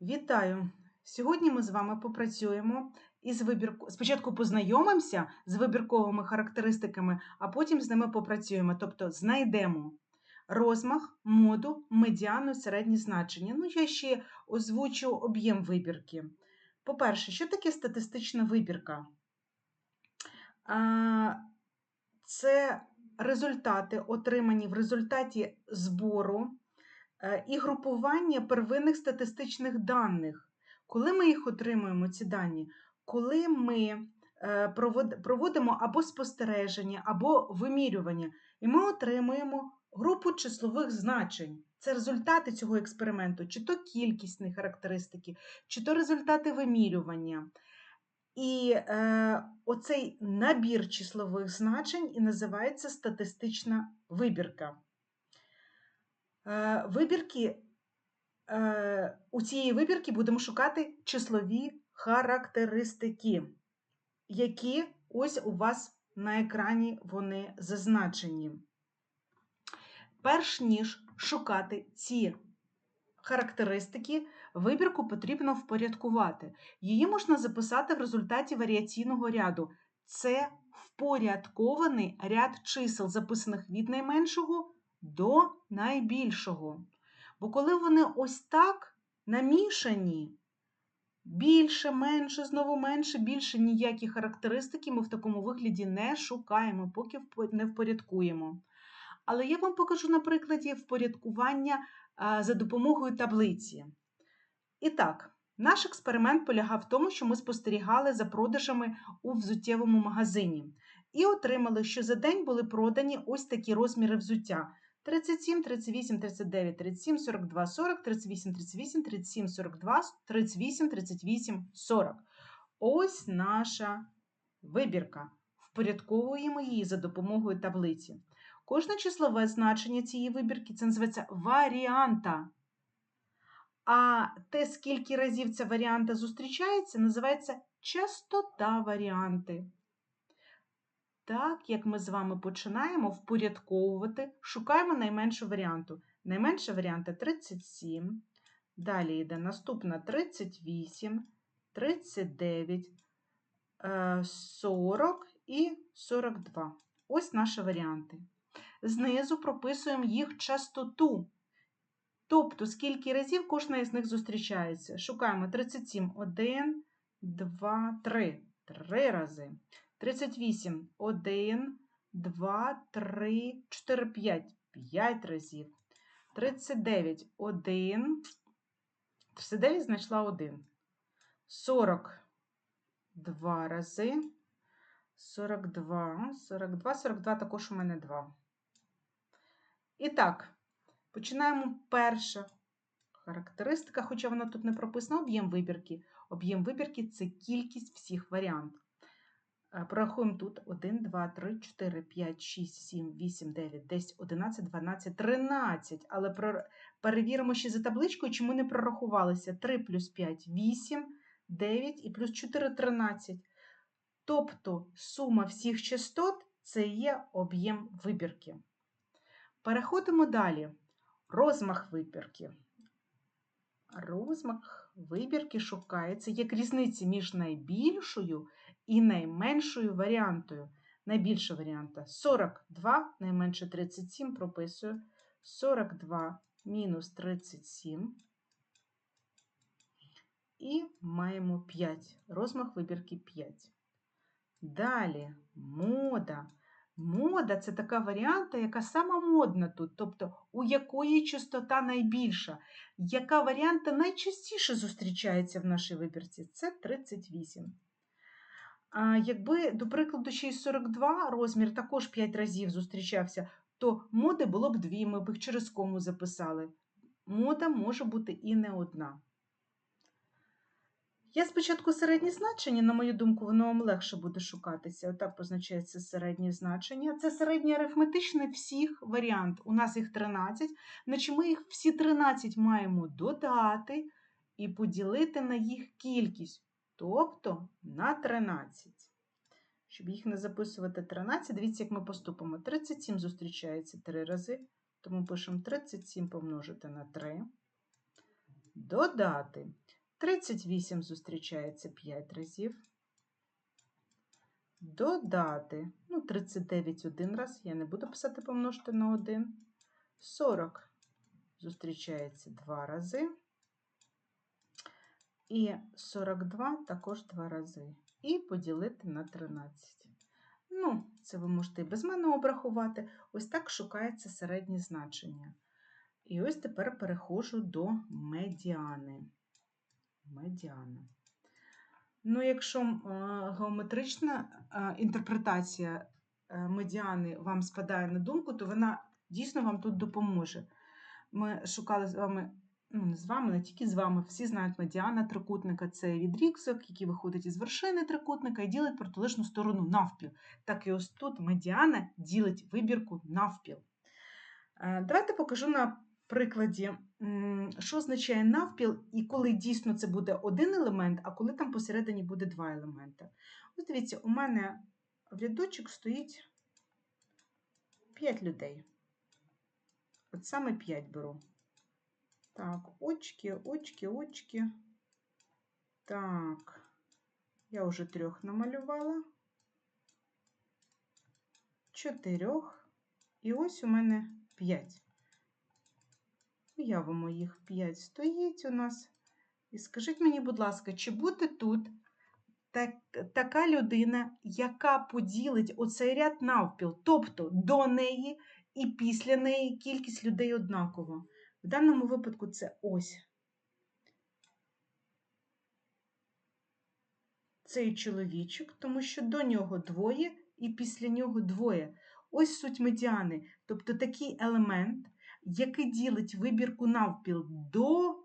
Вітаю! Сьогодні ми з вами попрацюємо із вибірку. Спочатку познайомимося з вибірковими характеристиками, а потім з ними попрацюємо. Тобто знайдемо розмах, моду, медіану, і середні значення. Ну, я ще озвучу об'єм вибірки. По-перше, що таке статистична вибірка? Це результати, отримані в результаті збору і групування первинних статистичних даних. Коли ми їх отримуємо, ці дані, коли ми е, проводимо або спостереження, або вимірювання, і ми отримуємо групу числових значень. Це результати цього експерименту, чи то кількісні характеристики, чи то результати вимірювання. І е, оцей набір числових значень і називається статистична вибірка. Е, вибірки, е, у цієї вибірки будемо шукати числові характеристики, які ось у вас на екрані вони зазначені. Перш ніж шукати ці характеристики, вибірку потрібно впорядкувати. Її можна записати в результаті варіаційного ряду. Це впорядкований ряд чисел, записаних від найменшого до найбільшого. Бо коли вони ось так намішані, більше, менше, знову менше, більше ніякі характеристики ми в такому вигляді не шукаємо, поки не впорядкуємо. Але я вам покажу на прикладі впорядкування за допомогою таблиці. І так, наш експеримент полягав в тому, що ми спостерігали за продажами у взуттєвому магазині і отримали, що за день були продані ось такі розміри взуття: 37, 38, 39, 37, 42, 40, 38, 38, 37, 42, 38, 38, 40. Ось наша вибірка. Впорядковуємо її за допомогою таблиці. Кожне числове значення цієї вибірки це називається варіанта. А те, скільки разів ця варіанта зустрічається, називається частота варіанти. Так, як ми з вами починаємо впорядковувати, шукаємо найменшу варіанту. Найменша варіанта 37. Далі йде наступна 38, 39, е, 40 і 42. Ось наші варіанти. Знизу прописуємо їх частоту. Тобто, скільки разів кожна із них зустрічається. Шукаємо 37, 1, 2, 3. Три рази. 38, 1, 2, 3, 4, 5. 5 разів. 39, 1. 39 знайшла 1. 40, 2 рази. 42, 42, 42 також у мене 2. І так, починаємо перша характеристика, хоча вона тут не прописана, об'єм вибірки. Об'єм вибірки це кількість всіх варіантів. Порахуємо тут 1, 2, 3, 4, 5, 6, 7, 8, 9, 10, 11, 12, 13. Але перевіримо ще за табличкою, чи ми не прорахувалися. 3 плюс 5 – 8, 9 і плюс 4 – 13. Тобто сума всіх частот це є об'єм вибірки. Переходимо далі. Розмах вибірки. Розмах вибірки шукається як різниця між найбільшою найменшою варіантою. Найбільша варіанта 42, найменше 37, прописую 42 мінус 37. І маємо 5. Розмах вибірки 5. Далі мода. Мода це така варіанта, яка сама модна тут, тобто у якої частота найбільша. Яка варіанта найчастіше зустрічається в нашій вибірці? Це 38. Якби, до прикладу, ще й 42 розмір також 5 разів зустрічався, то моди було б дві, ми б їх через кому записали. Мода може бути і не одна. Я спочатку середні значення, на мою думку, воно вам легше буде шукатися. Отак позначається середнє значення. Це середнє арифметичне всіх варіант. У нас їх 13, значить ми їх всі 13 маємо додати і поділити на їх кількість, тобто на 13. Щоб їх не записувати 13, дивіться, як ми поступимо. 37 зустрічається 3 рази, тому пишемо 37 помножити на 3. Додати. 38 зустрічається 5 разів. Додати. Ну, 39 один раз. Я не буду писати помножити на 1. 40 зустрічається 2 рази. І 42 також 2 рази. І поділити на 13. Ну, це ви можете і без мене обрахувати. Ось так шукається середнє значення. І ось тепер переходжу до медіани. Медіана. Ну, якщо е, геометрична е, інтерпретація е, медіани вам спадає на думку, то вона дійсно вам тут допоможе. Ми шукали з вами, ну, не з вами, не тільки з вами, всі знають медіана трикутника це відрізок, який виходить із вершини трикутника і ділить протилежну сторону навпіл. Так і ось тут медіана ділить вибірку навпіл. Давайте покажу на прикладі, що означає навпіл, і коли дійсно це буде один елемент, а коли там посередині буде два елементи. Ось дивіться, у мене в рядочок стоїть 5 людей. От саме 5 беру. Так, очки, очки, очки. Так, я вже трьох намалювала. Чотирьох. І ось у мене 5. Уявимо, їх 5 стоїть у нас. І скажіть мені, будь ласка, чи буде тут так, така людина, яка поділить оцей ряд навпіл, тобто до неї і після неї кількість людей однакова. В даному випадку це ось. Цей чоловічок, тому що до нього двоє і після нього двоє. Ось суть медіани. Тобто такий елемент, який ділить вибірку навпіл до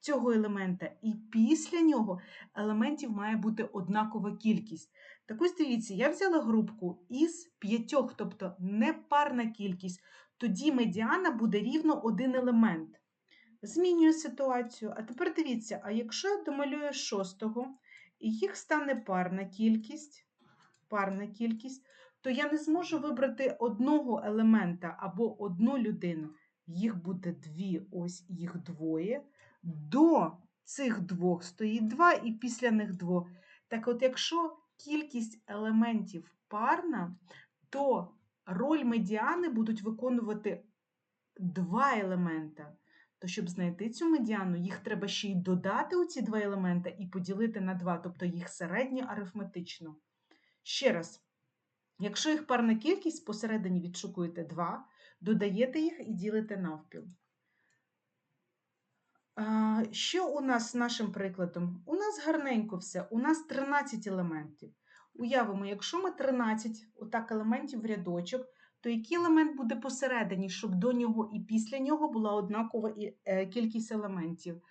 цього елемента, і після нього елементів має бути однакова кількість. Так ось дивіться, я взяла групку із п'ятьох, тобто непарна кількість, тоді медіана буде рівно один елемент. Змінюю ситуацію. А тепер дивіться, а якщо я домалюю шостого, і їх стане парна кількість, парна кількість, то я не зможу вибрати одного елемента або одну людину їх буде дві, ось їх двоє. До цих двох стоїть два, і після них двох. Так от, якщо кількість елементів парна, то роль медіани будуть виконувати два елемента. То, щоб знайти цю медіану, їх треба ще й додати у ці два елемента і поділити на два, тобто їх середнє арифметично. Ще раз, якщо їх парна кількість, посередині відшукуєте 2, додаєте їх і ділите навпіл. Що у нас з нашим прикладом? У нас гарненько все, у нас 13 елементів. Уявимо, якщо ми 13 отак елементів в рядочок, то який елемент буде посередині, щоб до нього і після нього була однакова е, кількість елементів.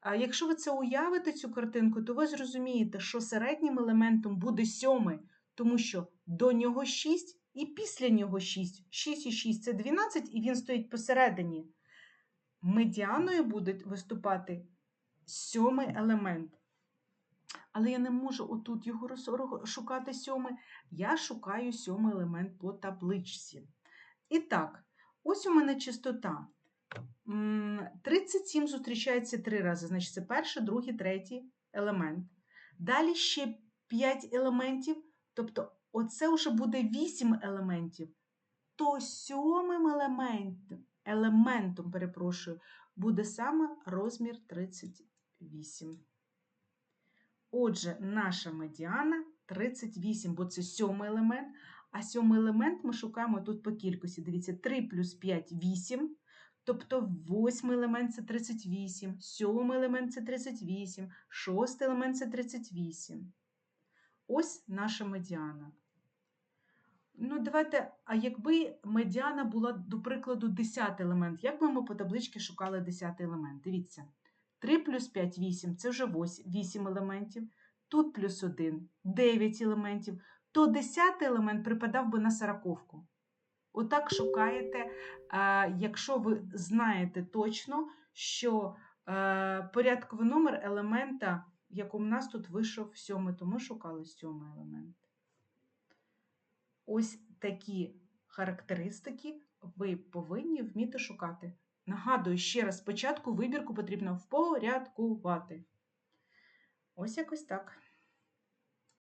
А якщо ви це уявите, цю картинку, то ви зрозумієте, що середнім елементом буде сьомий, тому що до нього 6 і після нього 6. 6 і 6 це 12, і він стоїть посередині. Медіаною буде виступати сьомий елемент. Але я не можу отут його шукати сьомий. Я шукаю сьомий елемент по табличці. І так, ось у мене чистота. 37 зустрічається три рази. Значить, це перший, другий, третій елемент. Далі ще 5 елементів, тобто оце вже буде 8 елементів. То сьомим елементом, елементом, перепрошую, буде саме розмір 38. Отже, наша медіана 38, бо це сьомий елемент. А сьомий елемент ми шукаємо тут по кількості. Дивіться, 3 плюс 5 8. Тобто восьмий елемент це 38, сьомий елемент це 38, шостий елемент це 38. Ось наша медіана. Ну, давайте, а якби медіана була, до прикладу, 10 елемент, як би ми по табличці шукали 10 елемент? Дивіться, 3 плюс 5 8 це вже 8 елементів. Тут плюс 1 9 елементів. То 10 елемент припадав би на сороковку. Отак шукаєте, якщо ви знаєте точно, що е, порядковий номер елемента, як у нас тут вийшов сьомий, то ми шукали сьомий елемент. Ось такі характеристики ви повинні вміти шукати. Нагадую, ще раз спочатку вибірку потрібно впорядкувати. Ось якось так.